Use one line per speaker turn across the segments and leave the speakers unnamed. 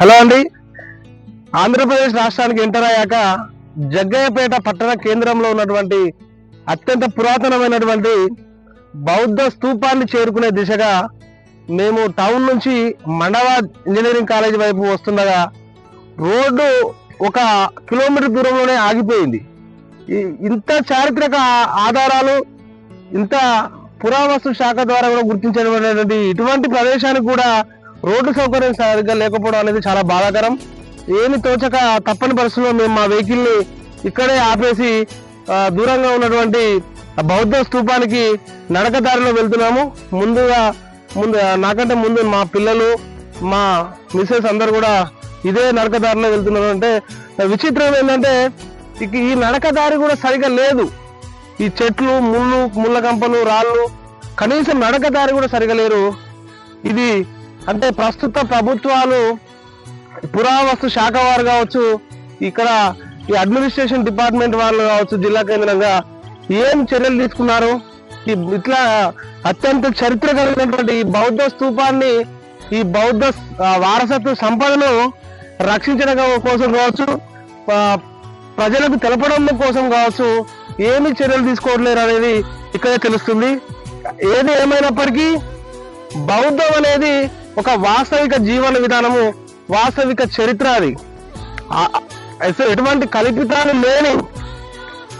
Hello అండి. ఆంధ్రప్రదేశ్ రాష్ట్రానికి enter అయ్యాక జగ్గయ్యపేట పట్టణ కేంద్రంలో ఉన్నటువంటి అత్యంత పురాతనమైనటువంటి బౌద్ధ స్తూపాన్ని చేరుకునే దిశగా మేము టౌన్ నుంచి మండవ ఇంజనీరింగ్ కాలేజ్ వైపు వస్తుండగా రోడ్డు ఒక కిలోమీటర్ దూరంలోనే ఆగిపోయింది. ఇంత చారిత్రక ఆధారాలు ఇంత పురావస్తు శాఖ ద్వారా కూడా గుర్తించినటువంటి ఇటువంటి ప్రదేశానికి కూడా రోడ్డు సౌకర్యం సరిగ్గా లేకపోవడం అనేది చాలా బాధాకరం. ఏమి తోచక తప్పని పరిస్థితుల్లో మేము మా వెహికల్ని ఇక్కడే ఆపేసి దూరంగా ఉన్నటువంటి బౌద్ధ స్తూపానికి నడక దారిలో వెళ్తున్నాము. ముందుగా ముందు నాకంటే ముందు మా పిల్లలు మా మిస్సెస్ అందరు కూడా ఇదే నడక దారిలో వెళ్తున్నారు. అంటే విచిత్రం ఏంటంటే ఈ నడక దారి కూడా సరిగా లేదు. ఈ చెట్లు ముళ్ళు ముళ్ళ కంపలు రాళ్ళు కనీసం నడక దారి కూడా సరిగా లేరు. ఇది అంటే ప్రస్తుత ప్రభుత్వాలు పురావస్తు శాఖ వారు కావచ్చు ఇక్కడ ఈ అడ్మినిస్ట్రేషన్ డిపార్ట్మెంట్ వాళ్ళు కావచ్చు జిల్లా కేంద్రంగా ఏం చర్యలు తీసుకున్నారు? ఈ ఇట్లా అత్యంత చరిత్రకరమైనటువంటి ఈ బౌద్ధ స్తూపాన్ని ఈ బౌద్ధ వారసత్వ సంపదను రక్షించడం కోసం కావచ్చు ప్రజలకు తెలపడం కోసం కావచ్చు ఏమి చర్యలు తీసుకోవట్లేరు అనేది ఇక్కడే తెలుస్తుంది. ఏది ఏమైనప్పటికీ బౌద్ధం అనేది ఒక వాస్తవిక జీవన విధానము వాస్తవిక చరిత్ర అది. అసలు ఎటువంటి కల్పితాలు లేని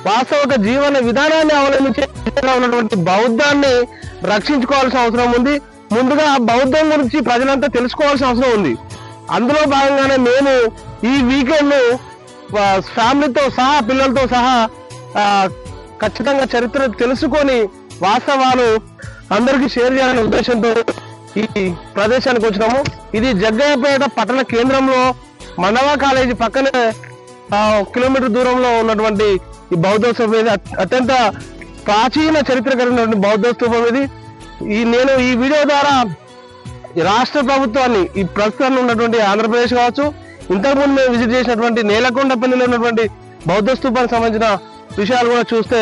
వాస్తవిక జీవన విధానాన్ని అవలంబించే ఉన్నటువంటి బౌద్ధాన్ని రక్షించుకోవాల్సిన అవసరం ఉంది. ముందుగా బౌద్ధం గురించి ప్రజలంతా తెలుసుకోవాల్సిన అవసరం ఉంది. అందులో భాగంగానే మేము ఈ వీకెండ్ ఫ్యామిలీతో సహా పిల్లలతో సహా ఖచ్చితంగా చరిత్ర తెలుసుకొని వాస్తవాలు అందరికీ షేర్ చేయాలనే ఉద్దేశంతో ఈ ప్రదేశానికి వచ్చినాము. ఇది జగ్గయ్యపేట పట్టణ కేంద్రంలో మనవా కాలేజీ పక్కనే కిలోమీటర్ దూరంలో ఉన్నటువంటి ఈ బౌద్ధ ఇది అత్యంత ప్రాచీన చరిత్ర కలిగినటువంటి బౌద్ధ ఇది. ఈ నేను ఈ వీడియో ద్వారా రాష్ట్ర ప్రభుత్వాన్ని ఈ ప్రస్తుతం ఉన్నటువంటి ఆంధ్రప్రదేశ్ కావచ్చు ఇంతకుముందు మేము విజిట్ చేసినటువంటి నేలకొండపల్లిలో ఉన్నటువంటి బౌద్ధ స్థూపానికి సంబంధించిన విషయాలు కూడా చూస్తే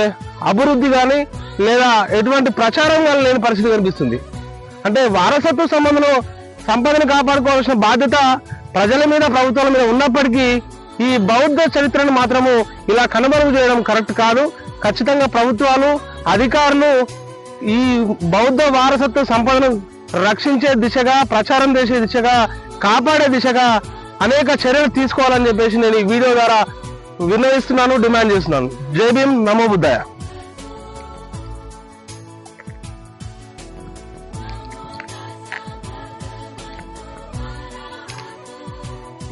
అభివృద్ధి కానీ లేదా ఎటువంటి ప్రచారం కానీ లేని పరిస్థితి కనిపిస్తుంది. అంటే వారసత్వ సంబంధంలో సంపదను కాపాడుకోవాల్సిన బాధ్యత ప్రజల మీద ప్రభుత్వాల మీద ఉన్నప్పటికీ ఈ బౌద్ధ చరిత్రను మాత్రము ఇలా కనుమరుగు చేయడం కరెక్ట్ కాదు. ఖచ్చితంగా ప్రభుత్వాలు అధికారులు ఈ బౌద్ధ వారసత్వ సంపదను రక్షించే దిశగా ప్రచారం చేసే దిశగా కాపాడే దిశగా అనేక చర్యలు తీసుకోవాలని చెప్పేసి నేను ఈ వీడియో ద్వారా విన్నవిస్తున్నాను డిమాండ్ చేస్తున్నాను. జై భీమ్ నమో బుద్ధాయ.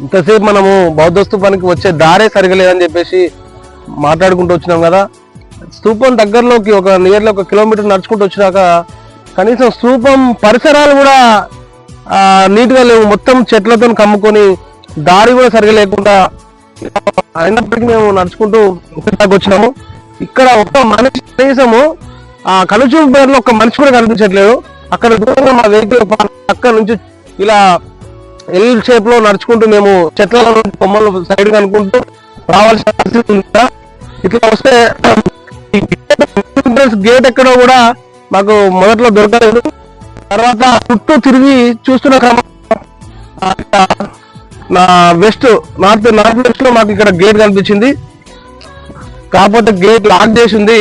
ఇంతసేపు మనము బౌద్ధ స్థూపానికి వచ్చే దారే సరిగా లేదని చెప్పేసి మాట్లాడుకుంటూ వచ్చినాం కదా. స్థూపం దగ్గరలోకి ఒక నియర్లీ ఒక కిలోమీటర్ నడుచుకుంటూ వచ్చినాక కనీసం స్థూపం పరిసరాలు కూడా నీట్గా లేవు. మొత్తం చెట్లతో కమ్ముకొని దారి కూడా సరిగా లేకుండా అయినప్పటికీ మేము నడుచుకుంటూ ఇక్కడికి వచ్చినాము. ఇక్కడ ఒక్క మనిషి కనీసము ఆ కలుచూపు పేరులో ఒక మనిషి కూడా కనిపించట్లేదు. అక్కడ దూరంగా మా వెహికల్ అక్కడ నుంచి ఇలా ఎల్ షేప్లో నడుచుకుంటూ మేము చెట్ల నుంచి కొమ్మలు సైడ్ కనుక్కుంటూ రావాల్సిన పరిస్థితి ఉంది ఇట్లా వస్తే గేట్ ఎక్కడో కూడా మాకు మొదట్లో దొరకలేదు. తర్వాత చుట్టూ తిరిగి చూస్తున్న క్రమం నా వెస్ట్ నార్త్ నార్త్ వెస్ట్లో మాకు ఇక్కడ గేట్ కనిపించింది. కాకపోతే గేట్ లాక్ చేసింది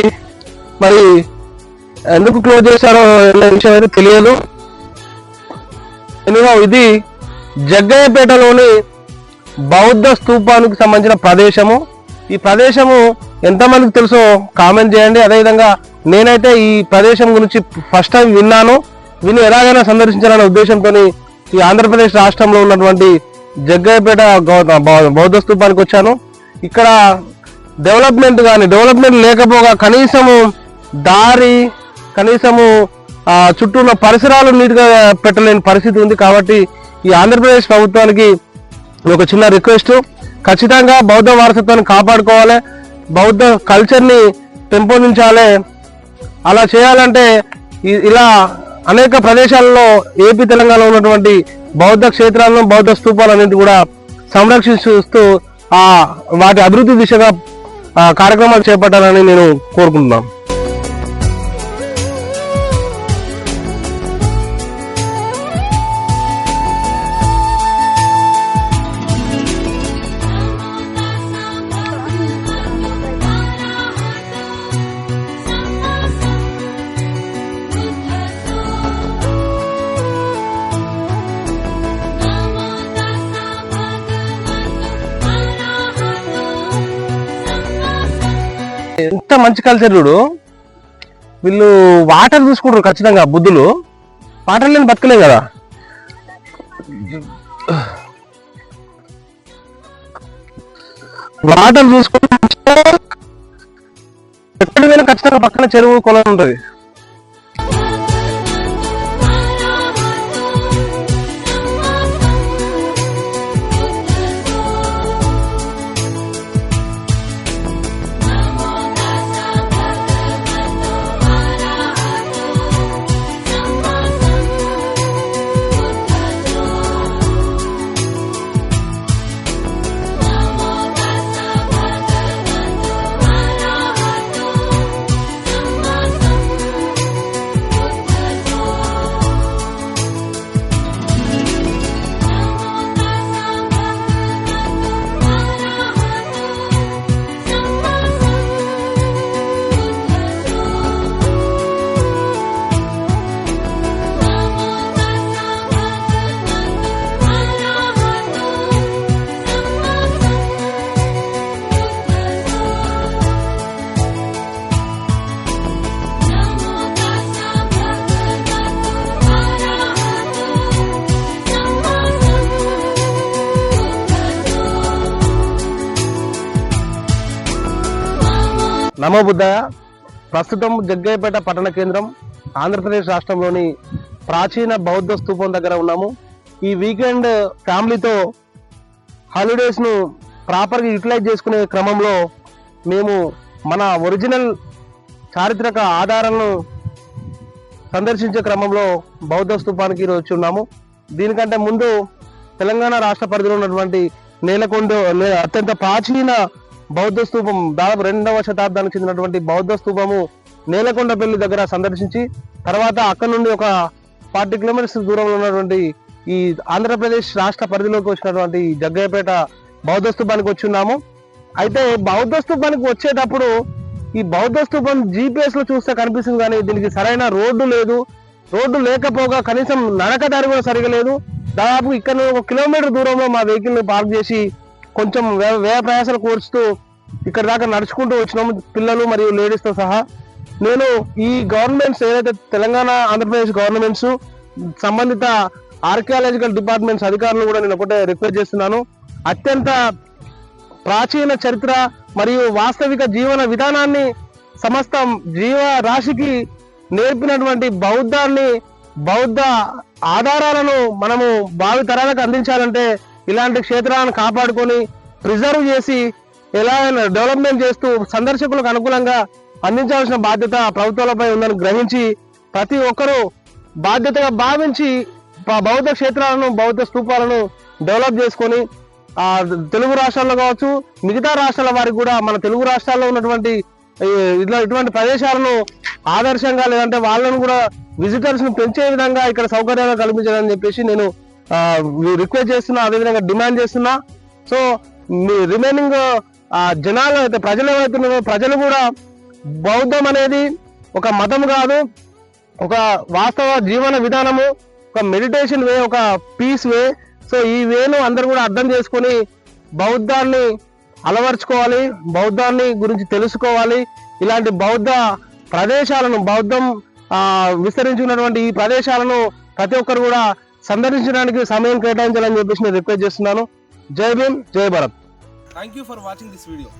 మరి ఎందుకు క్లోజ్ చేశారో అనే విషయం అయితే తెలియదు. ఇది జగ్గయ్యపేటలోని బౌద్ధ స్తూపానికి సంబంధించిన ప్రదేశము. ఈ ప్రదేశము ఎంతమందికి తెలుసో కామెంట్ చేయండి. అదేవిధంగా నేనైతే ఈ ప్రదేశం గురించి ఫస్ట్ టైం విన్నాను. విని ఎలాగైనా సందర్శించాలనే ఉద్దేశంతో ఈ ఆంధ్రప్రదేశ్ రాష్ట్రంలో ఉన్నటువంటి జగ్గయ్యపేట బౌ- బౌద్ధ స్తూపానికి వచ్చాను. ఇక్కడ డెవలప్మెంట్ కానీ డెవలప్మెంట్ లేకపోగా కనీసము దారి కనీసము చుట్టూ ఉన్న పరిసరాలు నీట్గా పెట్టలేని పరిస్థితి ఉంది కాబట్టి ఈ ఆంధ్రప్రదేశ్ ప్రభుత్వానికి ఒక చిన్న రిక్వెస్ట్ ఖచ్చితంగా బౌద్ధ వారసత్వాన్ని కాపాడుకోవాలి. బౌద్ధ కల్చర్ని పెంపొందించాలి. అలా చేయాలంటే ఇలా అనేక ప్రదేశాలలో ఏపీ తెలంగాణలో ఉన్నటువంటి బౌద్ధ క్షేత్రాలను బౌద్ధ స్తూపాలన్నింటి కూడా సంరక్షిస్తూ ఆ వాటి అభివృద్ధి దిశగా కార్యక్రమాలు చేపట్టాలని నేను కోరుకుంటున్నాను. ఎంత మంచి కల్చర్ చూడు. వీళ్ళు వాటర్ చూసుకుంటారు ఖచ్చితంగా బుద్ధులు. వాటర్ లేని బతకలేం కదా. వాటర్ చూసుకుంటే ఎక్కడ పోయినా ఖచ్చితంగా పక్కన చెరువు కొలం ఉంటుంది. నమో బుద్ధయ ప్రస్తుతం జగ్గయ్యపేట పట్టణ కేంద్రం ఆంధ్రప్రదేశ్ రాష్ట్రంలోని ప్రాచీన బౌద్ధ స్థూపం దగ్గర ఉన్నాము. ఈ వీకెండ్ ఫ్యామిలీతో హాలిడేస్ను ప్రాపర్గా యూటిలైజ్ చేసుకునే క్రమంలో మేము మన ఒరిజినల్ చారిత్రక ఆధారాలను సందర్శించే క్రమంలో బౌద్ధ స్థూపానికి ఈరోజు ఉన్నాము. దీనికంటే ముందు తెలంగాణ రాష్ట్ర పరిధిలో ఉన్నటువంటి నేలకొండ నే- అత్యంత ప్రాచీన బౌద్ధ స్తూపం దాదాపు రెండవ శతాబ్దానికి చెందినటువంటి బౌద్ధ స్తూపము నేలకొండపల్లి దగ్గర సందర్శించి తర్వాత అక్కడ నుండి ఒక ఫార్టీ కిలోమీటర్స్ దూరంలో ఉన్నటువంటి ఈ ఆంధ్రప్రదేశ్ రాష్ట్ర పరిధిలోకి వచ్చినటువంటి జగ్గయ్యపేట బౌద్ధ స్తూపానికి వచ్చి ఉన్నాము అయితే బౌద్ధ స్తూపానికి వచ్చేటప్పుడు ఈ బౌద్ధ స్తూపం జీపీఎస్లో చూస్తే కనిపిస్తుంది కానీ దీనికి సరైన రోడ్డు లేదు. రోడ్డు లేకపోగా కనీసం నడక దారి కూడా సరిగా లేదు. దాదాపు ఇక్కడ నుండి ఒక కిలోమీటర్ దూరంలో మా వెహికల్ పార్క్ చేసి కొంచెం వ్యయ ప్రయాసాలు కోర్చుతూ ఇక్కడ దాకా నడుచుకుంటూ వచ్చినాము పిల్లలు మరియు లేడీస్తో సహా. నేను ఈ గవర్నమెంట్స్ ఏదైతే తెలంగాణ ఆంధ్రప్రదేశ్ గవర్నమెంట్స్ సంబంధిత ఆర్కియాలజికల్ డిపార్ట్మెంట్స్ అధికారులు కూడా నేను ఒకటే రిక్వెస్ట్ చేస్తున్నాను. అత్యంత ప్రాచీన చరిత్ర మరియు వాస్తవిక జీవన విధానాన్ని సమస్త జీవ రాశికి నేర్పినటువంటి బౌద్ధాన్ని బౌద్ధ ఆధారాలను మనము భావి తరాలకు అందించాలంటే ఇలాంటి క్షేత్రాలను కాపాడుకొని ప్రిజర్వ్ చేసి ఎలా డెవలప్మెంట్ చేస్తూ సందర్శకులకు అనుకూలంగా అందించాల్సిన బాధ్యత ప్రభుత్వాలపై ఉందని గ్రహించి ప్రతి ఒక్కరూ బాధ్యతగా భావించి బౌద్ధ క్షేత్రాలను బౌద్ధ స్థూపాలను డెవలప్ చేసుకొని ఆ తెలుగు రాష్ట్రాల్లో కావచ్చు మిగతా రాష్ట్రాల వారికి కూడా మన తెలుగు రాష్ట్రాల్లో ఉన్నటువంటి ఇట్లా ఇటువంటి ప్రదేశాలను ఆదర్శంగా లేదంటే వాళ్ళను కూడా విజిటర్స్ను పెంచే విధంగా ఇక్కడ సౌకర్యాలు కల్పించాలని చెప్పేసి నేను రిక్వెస్ట్ చేస్తున్నా అదేవిధంగా డిమాండ్ చేస్తున్నా. సో మీ రిమైనింగ్ జనాలు అయితే ప్రజలు ఏవైతే ప్రజలు కూడా బౌద్ధం అనేది ఒక మతం కాదు. ఒక వాస్తవ జీవన విధానము ఒక మెడిటేషన్ వే ఒక పీస్ వే సో ఈ వేను అందరూ కూడా అర్థం చేసుకొని బౌద్ధాన్ని అలవర్చుకోవాలి బౌద్ధాన్ని గురించి తెలుసుకోవాలి. ఇలాంటి బౌద్ధ ప్రదేశాలను బౌద్ధం ఆ, విస్తరించుకున్నటువంటి ఈ ప్రదేశాలను ప్రతి ఒక్కరు కూడా సందర్శించడానికి సమయం కేటాయించాలని చెప్పేసి నేను రిక్వెస్ట్ చేస్తున్నాను. Jai Bhim Jai Bharat.
Thank you for watching this video